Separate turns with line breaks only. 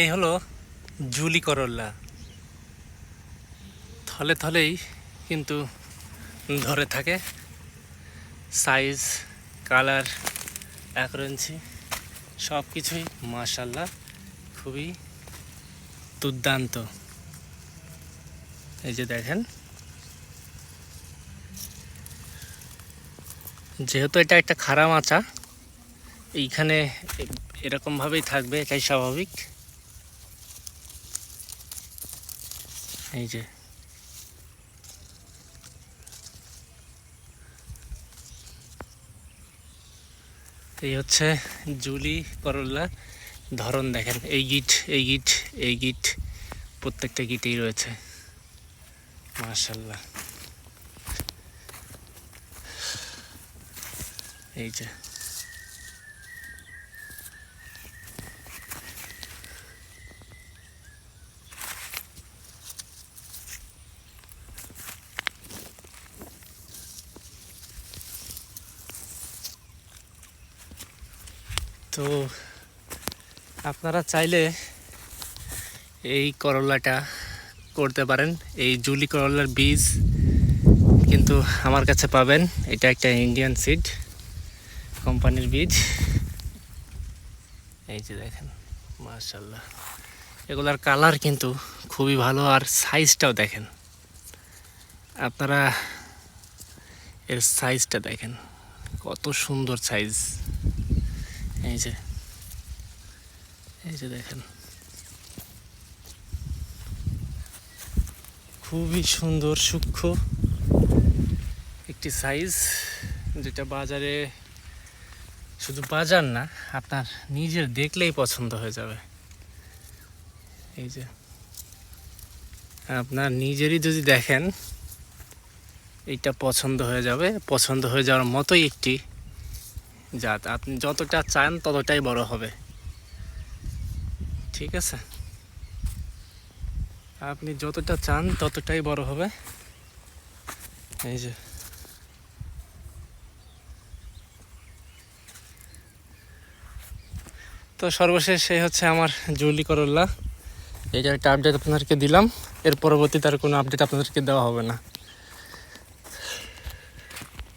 এই হলো জুলি করল্লা থলে থলেই কিন্তু ধরে থাকে। সাইজ, কালার অ্যাকুরেন্সি সব কিছুই মাশাল্লাহ খুবই দুর্দান্ত। এই যে দেখেন। যেহেতু এটা একটা খারাপ মাচা, এইখানে এরকমভাবেই থাকবে, এটাই স্বাভাবিক। এই যে। এই হচ্ছে জুলি করল্লা ধরন দেখেন। এই গিট এই গিট এই গিট, প্রত্যেকটা গিটেই রয়েছে। মাশাল্লাহ। এই যে। তো আপনারা চাইলে এই করলাটা করতে পারেন। এই জুলি করলার বীজ কিন্তু আমার কাছে পাবেন। এটা একটা ইন্ডিয়ান সিড কোম্পানির বীজ। এই যে দেখেন মার্শাল্লাহ এগুলার কালার কিন্তু খুবই ভালো আর সাইজটাও দেখেন। আপনারা এর সাইজটা দেখেন, কত সুন্দর সাইজ এই যে এই যে দেখেন। খুবই সুন্দর সূক্ষ্ম একটি সাইজ যেটা বাজারে শুধু বাজার না, আপনার নিজের দেখলেই পছন্দ হয়ে যাবে। এই যে, আপনার নিজেরই যদি দেখেন, এইটা পছন্দ হয়ে যাবে। পছন্দ হয়ে যাওয়ার মতোই একটি জাত, আপনি যতটা চান ততটাই বড় হবে। ঠিক আছে? আপনি যতটা চান ততটাই বড় হবে। এই যে। তো সর্বশেষ এই হচ্ছে আমার জুলি করল্লা। এইটার একটা আপডেট আপনাদেরকে দিলাম। এর পরবর্তীতে আর কোনো আপডেট আপনাদেরকে দেওয়া হবে না।